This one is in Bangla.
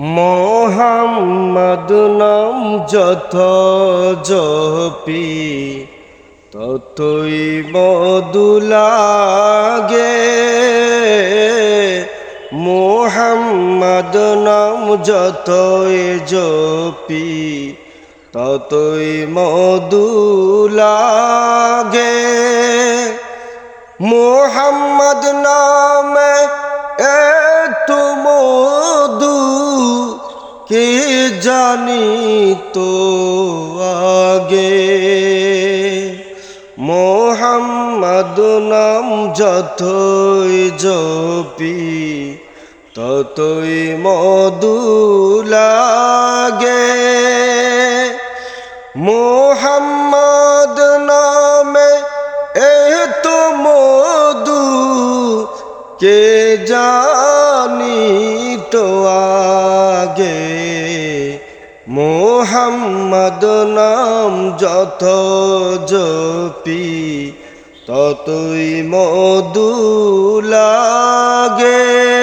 মোহাম্মদ নাম যত জপি, ততই মধুলাগে মোহাম্মদ নাম যতই জপি, ততই মধুলাগে মোহাম্মদ নামে এত কে জানি তো আগে? মোহাম্মদ নাম যতই জপি, ততই মধু লাগে। মোহাম্মদ নামে এত মধু, কে জানি তো আগে মোহাম্মদ নাম যত জপি ততই মধু লাগে।